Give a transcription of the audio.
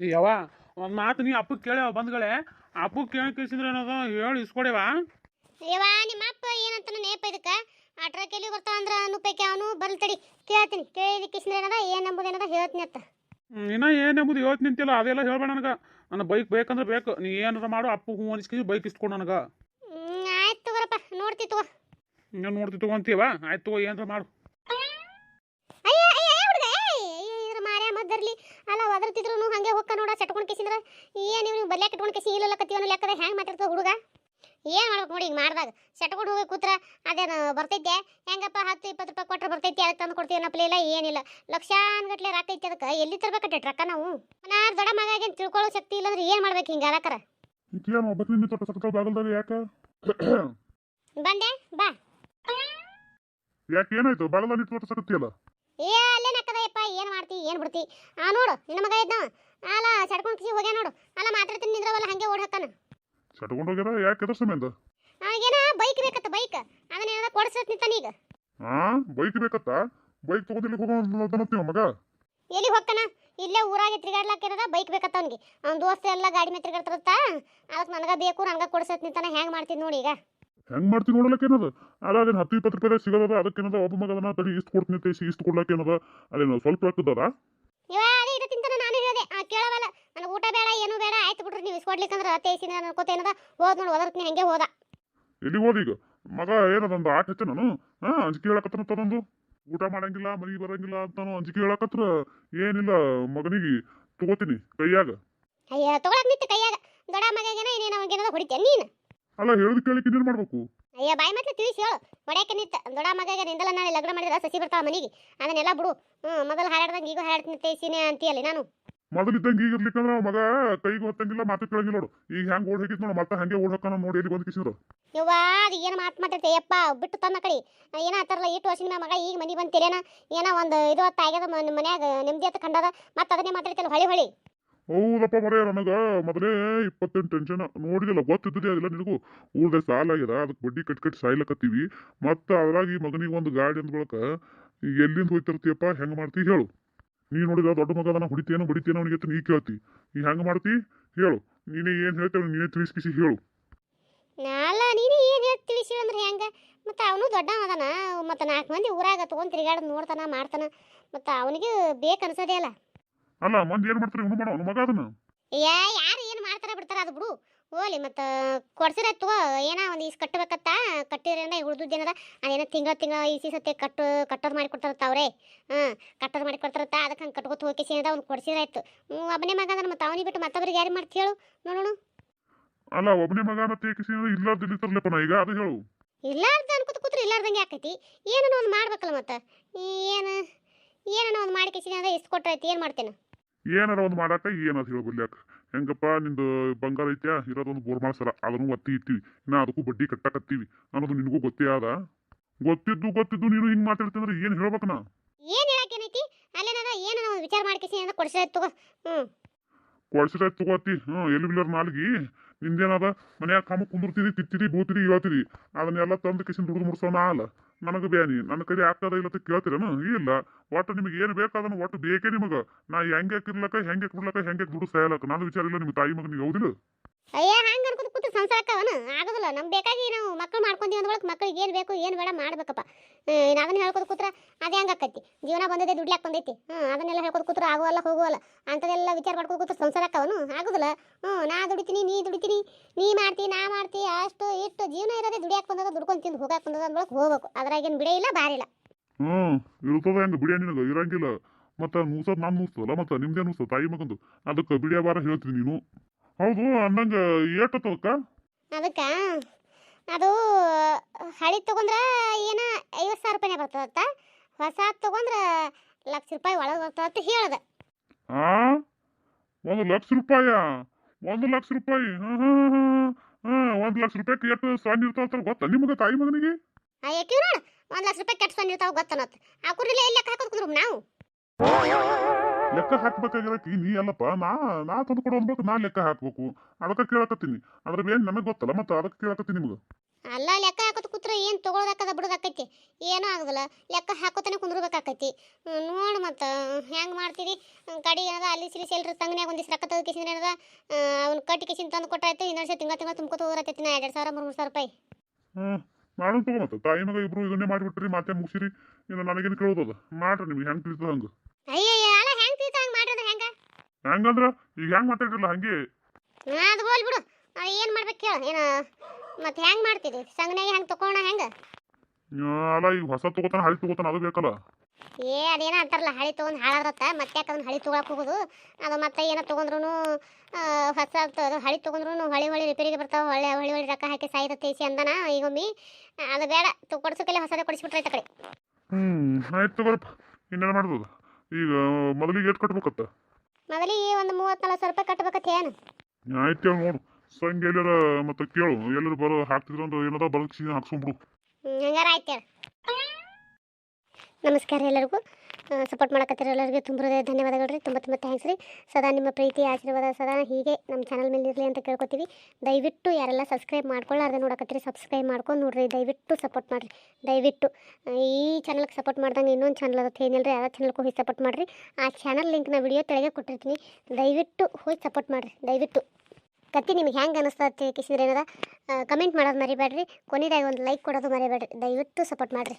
ಯವ್ವ ಒಂದು ಮಾತು ನೀ ಅಪ್ಪಗೆ ಕೇಳ್ಯಾವ ಬಂದ್ಗಳೇ. ಅಪ್ಪಗೆ ಕೇಳಿ ಕೇಳಿಸಿದ್ರೆ ಏನದ ಹೇಳಿ ಇಸ್ಕೊಡೇವಾ. ಯವ್ವ ನಿಮ್ಮ ಅಪ್ಪ ಏನಂತ ನೇಪ ಇದಕ್ಕ. ಅಟ್ರ ಕೇಳಿ ಬರ್ತಾವ ಅಂದ್ರ ನುಪ್ಪೈಕೆ ಅವನು ಬರ್ಲ್ ತಡಿ. ಕೇಳ್ತೀನಿ ಕೇಳಿ ಕಿಸ್ನ ಏನದ ಏನು ಎಂಬುದು ಏನದ ಹೇಳ್ತೀನಿ ಅತ್ತ. ಇನ್ನ ಏನಂಬುದು ಇವತ್ತು ನಿಂತಿಲ್ಲ ಅದೆಲ್ಲ ಹೇಳ್ಬೇಡ ನನಗೆ. ನನ್ನ ಬೈಕ್ ಬೇಕಂದ್ರೆ ಬೇಕು ನೀ ಏನಾರ ಮಾಡು ಅಪ್ಪು ಹೂ ಅನಿಸ್ಕಿ ಬೈಕ್ ಇಸ್ಕೊಡು ನನಗೆ. ಆಯ್ತು ತಗೋರಪ್ಪ ನೋಡ್ತಿ ತಗೋ. ನೋಡ್ತಿ ನೋಡ್ತಿ ಅಂತೀವ ಆಯ್ತು ತಗೋ ಏನಾರ ಮಾಡು. ಒದರ್ತಿದ್ರು ಹಂಗೆ ಹೋಗ್ಕ ನೋಡ ಸಟ್ಕೊಂಡ್ ಕಿಸಿದ್ರ. ಏನು ನೀವು ಬಲ್ಯಾಕ ಇಟ್ಕೊಂಡು ಕೇಸಿ ಇಲ್ಲ ಕತ್ತಿವನ ಲೆಕ್ಕದ ಹ್ಯಾಂಗ್ ಮಾತಾಡ್ತದ ಹುಡುಗ? ಏನ್ ಮಾಡ್ಬೇಕು ನೋಡಿ ಈಗ ಮಾಡ್ದಾಗ. ಸೆಟ್ಕೊಂಡು ಹೋಗಿ ಕೂತ್ರ ಅದೇನು ಬರ್ತೈತೆ? ಹೆಂಗಪ್ಪ ಹತ್ತು ಇಪ್ಪತ್ತು ರೂಪಾಯಿ ಕೊಟ್ಟರೆ ಬರ್ತೈತಿ ಅದಕ್ಕೆ ತಂದು ಕೊಡ್ತೀವಿ ಅನ್ನೋ ಇಲ್ಲ ಏನಿಲ್ಲ. ಲಕ್ಷಾನ್ಗಟ್ಲೆ ರಾಕ ಐತಿ ಅದಕ್ಕೆ ಎಲ್ಲಿ ತರ್ಬೇಕಟ್ಟೆ ಟ್ರಕ್ಕ ನಾವು? ಮನಾರ್ ದೊಡ್ಡ ಮಗ ಆಗೇನ್ ತಿಳ್ಕೊಳ್ಳೋ ಶಕ್ತಿ ಇಲ್ಲಂದ್ರೆ ಏನು ಮಾಡ್ಬೇಕು ಹಿಂಗ ಅದಕ್ಕರ ತೊಟ್ಟ ಬಾಗಲ್ದಾಗ ಯಾಕೆ? ಬಂದೆ ಬಾ. ಯಾಕೆ ಏನಾಯ್ತು? ಬಾಗಲ್ದಾಗ ನಿಂತು ತೊಟ್ಟ ಸಕತ್ತಿಯಲ್ಲ ಏ ಅಲ್ಲೇ ನಕ್ಕದಯ್ಯಪ್ಪ ಏನ್ ಮಾಡ್ತಿ ಏನ್ ಬಿಡ್ತಿ? ಆ ನೋಡು ನಿನ್ನ ಮಗ ಇದ್ದ ಅಲ್ಲ ಸಡ್ಕೊಂಡು ಕಿಸಿ ಹೋಗ್ಯಾ ನೋಡು. ಅಲ್ಲ ಮಾತಾಡ್ತೀನಿ ನಿಂದ್ರವಲ್ಲ ಹಂಗೆ ಓಡ್ ಹಾಕನ ಸಡ್ಕೊಂಡು ಹೋಗ್ಯಾರ ಯಾಕೆ ಎದ್ರ ಸಮೇಂದ ಅವನಿಗೇನ ಬೈಕ್ ಬೇಕತ್ತ ಬೈಕ್. ಅದನ್ನ ಏನಾರ ಕೊಡ್ಸತ್ ನಿಂತಾನ ಈಗ. ಹಾ ಬೈಕ್ ಬೇಕತ್ತ? ಬೈಕ್ ತಗೊಂಡಿಲ್ಲಿ ಹೋಗೋಣ ಮಗ? ಎಲ್ಲಿ ಹೋಗ್ತಾನ? ಇಲ್ಲೇ ಊರಾಗೆ ತಿರುಗಾಡ್ಲಾಕಿರದ ಬೈಕ್ ಬೇಕತ್ತ ಅವನಿಗೆ. ಅವ್ನ ದೋಸ್ತ ಎಲ್ಲ ಗಾಡಿ ಮೇಲೆ ತಿರುಗಾಡ್ತಿರುತ್ತಾ. ಅದಕ್ಕೆ ನನಗ ಬೇಕು ನನಗ ಕೊಡ್ಸತ್ ನಿಂತನ ಹೆಂಗ್ ಮಾಡ್ತೀನಿ ನೋಡಿ ಈಗ. ಹೆಂಗ್ ಮಾಡ್ತೀನಿ ನೋಡಲಕ್ಕೇನದ ಅಲ್ಲ ಅದೇನು ಹತ್ತು ಇಪ್ಪತ್ತು ರೂಪಾಯಿ ಸಿಗೋದ ಅದಕ್ಕೇನದ ಒಬ್ಬ ಮಗದನ ತಡಿ ಇಷ್ಟು ಕೊಡ್ತೀನಿ ತೇಸಿ ಇಷ್ಟು ಕೊಡ್ಲಕ್ಕೇನದ ಅದೇನು ಸ್ವಲ್ಪ ರೊಕ್ಕದದ ಅದೇ ಕೇಳವಲ್ಲ. ನನಗೆ ಊಟ ಬೇಡ ಏನು ಬೇಡ ಆಯ್ತು ಬಿಡ್ರಿ ನೀವು ಇಸ್ಕೊಡ್ಲಿಕ್ಕಂದ್ರೆ ತೇಸಿನ ಅನ್ಕೋತ ಏನದ? ಹೋದ್ ನೋಡಿ ಒದರ್ತೀನಿ ಹಂಗೆ ಹೋದ. ಎಲ್ಲಿ ಹೋದ ಈಗ? ಮಗ ಏನದಂದು ಆಟ ಹಚ್ಚ ನಾನು? ಹಾ ಅಂಜಿಕೆ ಹೇಳಕತ್ತನ ತಗೊಂಡು ಊಟ ಮಾಡಂಗಿಲ್ಲ ಮನೆಗೆ ಬರಂಗಿಲ್ಲ ಅಂತಾನು ಅಂಜಿಕೆ ಹೇಳಕತ್ರ ಏನಿಲ್ಲ ಮಗನಿಗೆ ತಗೋತೀನಿ ಕೈಯಾಗ. ಅಯ್ಯ ತಗೊಳಕ್ ನಿಂತು ಕೈಯಾಗ. ದೊಡ್ಡ ಮಗಗೇನ ಇನ್ನೇನು ಅವನಿಗೇನದ ಹೊಡಿತೇನೆ ನೀನು? ಅಲ್ಲ ಹೇಳಿದ ಕೇಳಿಕ್ಕೆ ಇನ್ನೇನು ಮಾಡ್ಬೇಕು. ಅಯ್ಯ ಬಾಯಿ ಮತ್ತೆ ತಿಳಿಸಿ ಹೇಳು. ಒಡೆಯಕ್ಕೆ ನಿಂತ ದೊಡ್ಡ ಮಗಗೆ ನಿಂದಲ್ಲ ನಾಳೆ ಲಗ್ನ ಮಾಡಿದ್ರೆ ಸಸಿ ಬರ್ತಾವ ಮನೆಗೆ. ಅದನ್ನೆಲ್ಲ ಬಿಡು. ಹ್ಮ್ ಮೊದಲು ಹಾರಾಡ್ದಂಗೆ ಈಗ ಹಾರಾಡ್ತೀನಿ ತೇಸಿನೇ ಅಂತೀಯಲ್ಲ ನಾನು. ಮೊದಲು ಇದ್ದಂಗ ಈಗ ಇರ್ಲಿಕ್ಕಂದ್ರ ಮಗ ಕೈಗೆ ಹೊತ್ತಂಗಿಲ್ಲ ಮಾತು ಕೇಳಂಗಿಲ್ಲ ನೋಡು. ಈಗ ಹೆಂಗ್ ಓಡ್ ಹೇಗಿತ್ತು ನೋಡು ಮತ್ತೆ ಹಂಗೆ ಓಡ್ ಹಾಕೋಣ ನೋಡಿ ಎಲ್ಲಿ ಬಂದು ಕಿಸಿದ್ರು. ಯವ್ವ ಅದು ಏನು ಮಾತು ಮಾತಾಡ್ತೆ? ಯಪ್ಪ ಬಿಟ್ಟು ತನ್ನ ಕಡೆ. ಏನ ಆತರಲ್ಲ ಇಟ್ಟು ವರ್ಷದ ಮ್ಯಾಗ ಮಗ ಈಗ ಮನೆ ಬಂದು ತಿರೇನ ಏನೋ ಒಂದು ಇದು ಹೊತ್ತು ಆಗ್ಯದ ಮನ್- ಮನ್ಯಾಗ ನೆಮ್ಮದಿ ಅಂತ ಕಂಡದ? ಮತ್ತೆ ಅದನ್ನೇ ಮಾತಾಡ್ತಿಲ್ಲ ಹೊಳಿ ಹೊಳಿ. ಹೌದಪ್ಪ ಮರೇ ನನಗೆ ಮೊದಲೇ ಇಪ್ಪತ್ತೆಂಟು ಟೆನ್ಷನ್ ನೋಡಿದಿಲ್ಲ ಗೊತ್ತಿದ್ದದೇ ಅದಿಲ್ಲ ನಿನಗೂ. ಊರ್ದೆ ಸಾಲ ಆಗಿದೆ ಅದಕ್ಕೆ ಬಡ್ಡಿ ಕಟ್ಟಿ ಕಟ್ಟಿ ಸಾಯ್ಲಕತ್ತೀವಿ. ಮತ್ತು ಅದ್ರಾಗ ಈ ಮಗನಿಗೆ ಒಂದು ಗಾಡಿ ಅಂದ ಬಳಕ ಎಲ್ಲಿಂದ ಹೋಯ್ತಿರ್ತೀಯಪ್ಪ ಹೆಂಗೆ ಮಾಡ್ತಿ ಹೇಳು. ನೀ ನೋಡಿದ ದೊಡ್ಡ ಮಗದನ್ನ ಹುಡಿತೇನೋ, ಬಡಿತೇನೋ ಅವನಿಗೆ ನೀ ಕೇಳ್ತಿ. ನೀ ಹೆಂಗೆ ಮಾಡ್ತಿ ಹೇಳು. ನೀನೇ ಏನು ಹೇಳ್ತೇವೆ ನೀನೇ ತಿಳಿಸ್ಕಿಸಿ ಹೇಳು. ನಾಲ್ಲ, ನೀನು ಏನು ಹೇಳಿ ತಿಳಿಸಿ ಅಂದ್ರೆ ಹೆಂಗೆ? ಮತ್ತು ಅವನು ದೊಡ್ಡ ಅದಾನ ಮತ್ತು ನಾಲ್ಕು ಮಂದಿ ಊರಾಗ ತೊಗೊಂಡು ತಿರುಗಾಡೋದು ನೋಡ್ತಾನ, ಮಾಡ್ತಾನ. ಮತ್ತು ಅವನಿಗೆ ಬೇಕು ಅನ್ಸೋದೇ ಅಲ್ಲ ಅಲ್ಲ ಮಂದಿ ಏನು ಮಾಡ್ತಾರೆ? ಇವನು ಮಾಡೋ ಅವ್ನ ಮಗ ಅದನ್ನ. ಏ ಯಾರು ಏನು ಮಾಡ್ತಾರ ಬಿಡ್ತಾರ ಅದು ಬಿಡು. ಓಲಿ ಮತ್ತು ಕೊಡ್ಸಿರ ತಗೋ ಏನೋ ಒಂದು ಈಸ್ ಕಟ್ಟಬೇಕತ್ತ ಕಟ್ಟಿದ್ರಿಂದ ಉಳ್ದುದ್ದೇನದ ಅದೇನೋ ತಿಂಗಳ ತಿಂಗಳ ಈಸಿ ಸತ್ತೆ ಕಟ್ಟು ಕಟ್ಟೋದು ಮಾಡಿ ಕೊಡ್ತಾರತ್ತ ಅವರೇ. ಹಾಂ ಕಟ್ಟೋದು ಮಾಡಿ ಕೊಡ್ತಾರತ್ತ ಅದಕ್ಕೆ ಹಂಗೆ ಕಟ್ಕೋತ ಹೋಗಿ ಏನದ ಅವ್ನು ಕೊಡ್ಸಿರಾಯ್ತು ಆಯ್ತು. ಒಬ್ಬನೇ ಮಗ ಅಂದ್ರೆ ಮತ್ತು ಅವನಿಗೆ ಬಿಟ್ಟು ಮತ್ತೊಬ್ಬರಿಗೆ ಯಾರು ಮಾಡ್ತಿ ಹೇಳು ನೋಡೋಣ. ಅಲ್ಲ ಒಬ್ಬನೇ ಮಗ ಮತ್ತೆ ಸೇನದ ಇಲ್ಲಿರ್ತಾರಲ್ಲಪ್ಪ ನಾ ಈಗ ಅದು ಹೇಳು. ಇಲ್ಲಾರ್ದ ಅನ್ಕೋತ ಕೂತ್ರೆ ಇಲ್ಲಾರ್ದಂಗೆ ಆಕೈತಿ. ಏನೋ ಒಂದು ಮಾಡ್ಬೇಕಲ್ಲ ಮತ್ತೆ? ಏನು ಏನೋ ಒಂದು ಮಾಡಿ ಅಂದ್ರೆ ಇಷ್ಟು ಕೊಟ್ಟೈತಿ ಏನು ಮಾಡ್ತೇನೆ? ಏನಾರ ಒಂದು ಮಾಡಾಕ ಏನದು ಹೇಳ್ಬಿಡ್ಲ್ಯಾಕ ಹೆಂಗಪ್ಪ ನಿಂದು ಬಂಗಾರ ಐತ್ಯಾ? ಇರೋದೊಂದು ಬೋರ್ ಮಾಡ್ಸಲ್ಲ ಅದನ್ನು ಒತ್ತಿ ಇತ್ತೀವಿ ನಾ ಅದಕ್ಕೂ ಬಡ್ಡಿ ಕಟ್ಟಾಕತ್ತೀವಿ. ಅನ್ನೋದು ನಿನಗೂ ಗೊತ್ತೇ ಆದ. ಗೊತ್ತಿದ್ದು ಗೊತ್ತಿದ್ದು ನೀನು ಹಿಂಗೆ ಮಾತಾಡ್ತಂದ್ರೆ ಏನು ಹೇಳ್ಬೇಕ ನಾ? ಏನು ಹೇಳಕ್ಕೇನೈತಿ ನಾನು ಏನೋ ವಿಚಾರ ಮಾಡ್ಕೇಸಿ ಅಂತ ಕೊಡ್ಸಿರಾಯ್ತು ತಗೋ. ಹ್ಞೂ ಕೊಡ್ಸಿರ ತಗೋತಿ ಹ್ಞೂ ಎಲ್ಲಿ ಬಿಲ್ಲರ್ ನಾಲ್ಗಿ? ನಿಂದೇನದ? ಮನ್ಯಾಗ ಕಾಮ ಕುಂದಿರ್ತೀರಿ ತಿತ್ತಿರಿ ಬೂತಿರಿ ಹೇಳ್ತೀರಿ ಅದನ್ನೆಲ್ಲ ತಂದು ಕಿಸಿನ ದುಡ್ದು ಮುಡ್ಸೋಣ ಅಲ್ಲ. ನನಗೆ ಬ್ಯಾನಿ ನನ್ನ ಕಡೆ ಆಗ್ತದ ಇಲ್ಲ ಅಂತ ಕೇಳ್ತೀರೇನು? ಇಲ್ಲ. ಒಟ್ಟು ನಿಮಗೆ ಏನು ಬೇಕಾದನು ಒಟ್ಟು ಬೇಕೇ ನಿಮಗೆ. ನಾ ಹೆಂಗೆ ಇರ್ಲಕ್ಕ ಹೆಂಗೆ ಬಿಡ್ಲಕ್ಕ ಹೆಂಗೆ ದುಡ್ಡು ಸಾಯಲಕ್ಕ. ನಾನು ವಿಚಾರ ಇಲ್ಲ ನಿಮ್ಮ ತಾಯಿ ಮಗ ನೀವು ಹೌದಿಲ್ಲ ಅವನು ಆಗೋದಿಲ್ಲ. ನಮ್ಗೆ ಬೇಕಾಗಿ ನಾವು ಮಕ್ಕಳು ಮಾಡ್ಕೊಂತೀವಿ ಅಂದ್ರೆ ಮಕ್ಕಳಿಗೆ ಏನು ಬೇಕು, ಏನು ಬೇಡ ಮಾಡ್ಬೇಕಪ್ಪ. ಅದನ್ನ ಹೇಳ್ಕೊತ ಕೂತ್ರೆ ಅದೇ ಹಂಗೆ ಜೀವನ ಬಂದದೆ ದುಡ್ಲಾಕ್ ಬಂದೈತಿ? ಹ್ಞೂ ಅದನ್ನೆಲ್ಲ ಹೇಳ್ಕೊತ ಕೂತ್ರೆ ಆಗುವಲ್ಲ, ಹೋಗುವಲ್ಲ. ಅಂಥದ್ದೆಲ್ಲ ವಿಚಾರ ಮಾಡ್ಕೊಂಡು ಕೂತ್ರ ಸಂಸಾರ ಅವನು ಆಗೋದಿಲ್ಲ. ಹ್ಞೂ ನಾ ದುಡಿತೀನಿ, ನೀ ದುಡಿತೀನಿ, ನೀ ಮಾಡ್ತೀನಿ ನಾ ಮಾಡ್ತಿ, ಅಷ್ಟು ಇಷ್ಟು ಜೀವನ ಇರೋದೇ ದುಡಿಯಾಕೆ ಬಂದದ? ದುಡ್ಕೊಂಡು ತಿಂದು ಬಂದದ ಹೋಗಬೇಕು ಹೋಗ್ಬೇಕು. ಅದ್ರಾಗೇನು ಬಿಡೇ ಇಲ್ಲ ಬಾರಿಲ್ಲ ಹ್ಞೂ ಇರ್ತದ ಹೆಂಗೆ ಬಿಡಿಯ ನಿನಗೆ? ಇರಂಗಿಲ್ಲ. ಮತ್ತು ನೂಸೋದು ನಾನು ಮೂಸ್ತಲ್ಲ ಮತ್ತು ನಿಮ್ದೇ ನೂಸ್ತದ ತಾಯಿ ಮಗಂದು? ಅದಕ್ಕೆ ಬಿಡಿಯ ಬಾರ ಹೇಳ್ತೀನಿ ನೀನು. ಹೌದು ಅಂದಂಗೆ ಏಟತ್ತದಕ್ಕ ಅದಕ್ಕೆ? ಅದು ಹಳಿ ತೊಗೊಂಡ್ರೆ ಏನ ಐವತ್ತು ಸಾವಿರ ರೂಪಾಯಿನೇ ಬರ್ತದತ್ತ? ಹೊಸ ತಗೊಂಡ್ರೆ ಲಕ್ಷ ರೂಪಾಯಿ ಒಳಗೆ ಬರ್ತದ ಅಂತ ಹೇಳ್ದೆ. ಒಂದು ಲಕ್ಷ ರೂಪಾಯ? ಒಂದು ಲಕ್ಷ ರೂಪಾಯಿ? ಒಂದು ಲಕ್ಷ ರೂಪಾಯಿ ಎಷ್ಟು ಸಣ್ಣ ಇರ್ತಾವ ಗೊತ್ತಾ ನಿಮಗೆ ತಾಯಿ ಮಗನಿಗೆ? ಯಾಕೆ ನೋಡು ಒಂದು ಲಕ್ಷ ರೂಪಾಯಿ ಕೆಟ್ಟ ಕೆಟ್ಸ್ಕೊಂಡಿರ್ತಾವ ಗೊತ್ತನತ್ ಆ ಕುರಿಲೆ ಎಲ್ಲ ಹಾಕೋದು ಕುಂದ್ರು ನಾವು? ಲೆಕ್ಕ ಹಾಕ್ಬೇಕಾಗಿರಕ್ಕೆ ನೀ ಅಲ್ಲಪ್ಪ ನಾ ನಾ ತಂದು ಕೊಡೋ ಅನ್ಬೇಕು ನಾ ಲೆಕ್ಕ ಹಾಕ್ಬೇಕು. ಅದಕ್ಕೆ ಕೇಳಕತ್ತೀನಿ. ಅದ್ರ ಮೇಲೆ ನಮಗೆ ಗೊತ್ತಲ್ಲ ಮತ್ತೆ ಅದಕ್ಕೆ ಕೇಳಕತ್ತೀನಿ ನಿಮಗೆ. ಅಲ್ಲ ಲೆಕ್ಕ ಹಾಕೋದು ಕೂತ್ರೆ ಏನು ತೊಗೊಳೋದಾಕದ ಬಿಡೋದಾಕೈತಿ ಏನೂ ಆಗೋದಿಲ್ಲ. ಲೆಕ್ಕ ಹಾಕೋತಾನೆ ಕುಂದ್ರಬೇಕಾಕೈತಿ. ನೋಡಿ ಮತ್ತು ಹೆಂಗೆ ಮಾಡ್ತೀರಿ? ಕಡಿ ಏನದ ಅಲ್ಲಿ ಸಿಲಿ ಸೇಲ್ರಿ ತಂಗನ್ಯಾಗ ಒಂದಿಷ್ಟು ರೊಕ್ಕ ತೆಗೆದು ಕಿಸಿನ ಏನದ ಅವ್ನು ಕಟ್ಟಿ ಕಿಸಿನ ತಂದು ಕೊಟ್ಟಾಯ್ತು ಇನ್ನೊಂದು ಸಲ ತಿಂಗಳ ತಿಂಗಳ ತುಂಬ್ಕೊತ ಹೋಗ್ರತೈತಿ ನಾ ಎರಡು ಸಾವಿರ ಮೂರು ಮೂರು ಸಾವಿರ ರೂಪಾಯಿ. ಹ್ಞೂ ಮಾಡೋಣ ತಗೋ ಮತ್ತೆ. ತಾಯಿ ಮಗ ಇಬ್ರು ಇದನ್ನೇ ಮಾಡಿಬಿಟ್ರಿ ಮತ್ತೆ ಮುಗಿಸಿರಿ. ಇನ್ನು ನನಗೇನು ಕೇಳೋದದ? ಮಾಡ್ರಿ ನಿಮ್ಗೆ ಹೆಂಗೆ ತಿಳಿತದ ಹಂಗೆ? ಅಯ್ಯಯ್ಯ ಅಲ್ಲ ಹೆಂಗೆ ತಿಂತ ಹಂಗೆ ಮಾಡಿದ್ರೆ ಹೆಂಗೆ ಹೆಂಗಂದ್ರ? ಈಗ ಹೆಂಗ್ ಮಾತಾಡಿರಲ್ಲ ಹಂಗೆ? ಅದು ಹೋಲ್ ಬಿಡು. ಏನು ಮಾಡ್ಬೇಕು ಹೇಳು ಏನು ಮತ್ತೆ ಹೆಂಗ್ ಮಾಡ್ತೀರಿ ಸಂಗನಾಗಿ ಹೆಂಗ್ ತಕೋಣ ಹೆಂಗ? ಅಲ್ಲ ಈಗ ಹೊಸ ತಗೋತಾನ ಹಳಿ ತಗೋತಾನ ಅದು ಬೇಕಲ್ಲ. ಏ ಅದೇನೋ ಅಂತಾರಲ್ಲ ಹಳಿ ತೊಗೊಂಡು ಹಾಳಾದ್ರತ್ತ ಮತ್ತೆ ಯಾಕೆ ಅದನ್ನ ಹಳಿ ತೊಗೊಳಕ್ಕೆ ಹೋಗೋದು? ಅದು ಮತ್ತೆ ಏನೋ ತೊಗೊಂಡ್ರು ಹೊಸ ಅದು ಹಳಿ ತೊಗೊಂಡ್ರು ಹಳಿ ಹೊಳಿ ರಿಪೇರಿಗೆ ಬರ್ತಾವೆ ಹೊಳೆ ಹೊಳಿ ಹೊಳಿ ರೊಕ್ಕ ಹಾಕಿ ಸಾಯ್ತೈತಿ ಸಿ ಅಂದನ ಈಗೊಮ್ಮೆ. ಅದು ಬೇಡ ತು ಕೊಡ್ಸೋಕೆಲ್ಲ ಹೊಸದೇ ಕೊಡಿಸ್ಬಿಟ್ರೆ ಕಡೆ. ಹ್ಞೂ ಆಯ್ತು ಬರಪ್ಪ ಇನ್ನೇನು ಮಾಡ್ಬೋದು? ಈಗ ಮೊದಲಿಗೆ ಏಟ್ ಕಟ್ಬೇಕತ್ತ. ಮೊದಲಿಗೆ ಒಂದು ಮೂವತ್ತು ನಲ್ವತ್ತು ಸಾವಿರ ರೂಪಾಯಿ ಕಟ್ಬೇಕತ್ತೆ ಏನು ಆಯ್ತು ನೋಡು. ಸಂಗೆ ಎಲ್ಲಾರ ಮತ್ತೆ ಕೇಳು. ಎಲ್ಲರೂ ಬರೋ ಹಾಕ್ತಿದ್ರು ಅಂದ್ರೆ ಏನದ ಬರೋದು ಹಾಕ್ಸ್ಕೊಂಡ್ಬಿಡು. ಹಂಗಾರ ಆಯ್ತು ನಮಸ್ಕಾರ ಎಲ್ಲರಿಗೂ. ಸಪೋರ್ಟ್ ಮಾಡಕತ್ತಿರೋ ಎಲ್ಲರಿಗೂ ತುಂಬ ಧನ್ಯವಾದಗಳು ರೀ. ತುಂಬ ತುಂಬ ಥ್ಯಾಂಕ್ಸ್ ರೀ. ಸದಾ ನಿಮ್ಮ ಪ್ರೀತಿ, ಆಶೀರ್ವಾದ ಸದಾ ಹೀಗೆ ನಮ್ಮ ಚಾನಲ್ ಮೇಲೆ ಇರಲಿ ಅಂತ ಕೇಳ್ಕೊತೀವಿ. ದಯವಿಟ್ಟು ಯಾರೆಲ್ಲ ಸಬ್ಸ್ಕ್ರೈಬ್ ಮಾಡ್ಕೊಳ್ಳಾರ್ದೆ ನೋಡಕತ್ತೀರಿ ಸಬ್ಸ್ಕ್ರೈಬ್ ಮಾಡ್ಕೊಂಡು ನೋಡಿರಿ. ದಯವಿಟ್ಟು ಸಪೋರ್ಟ್ ಮಾಡಿರಿ. ದಯವಿಟ್ಟು. ಈ ಚಾನಲ್ಗೆ ಸಪೋರ್ಟ್ ಮಾಡ್ದಂಗೆ ಇನ್ನೊಂದು ಚಾನಲ್ ಅದಕ್ಕೆ ಏನಿಲ್ಲ ರೀ ಯಾವ ಚಾನಲ್ಗೆ ಹೋಗಿ ಸಪೋರ್ಟ್ ಮಾಡಿರಿ. ಆ ಚಾನಲ್ ಲಿಂಕ್ನ ವಿಡಿಯೋ ತೆಳಗೆ ಕೊಟ್ಟಿರ್ತೀನಿ. ದಯವಿಟ್ಟು ಹೋಗಿ ಸಪೋರ್ಟ್ ಮಾಡಿರಿ. ದಯವಿಟ್ಟು. ಕತ್ತಿ ನಿಮ್ಗೆ ಹೆಂಗೆ ಅನಿಸ್ತಾ ಕಿಸಿದ್ರೆ ಏನದ? ಕಮೆಂಟ್ ಮಾಡೋದು ಮರಿಬೇಡ್ರಿ. ಕೊನೆಯದಾಗಿ ಒಂದು ಲೈಕ್ ಕೊಡೋದು ಮರಿಬೇಡ್ರಿ. ದಯವಿಟ್ಟು ಸಪೋರ್ಟ್ ಮಾಡಿರಿ.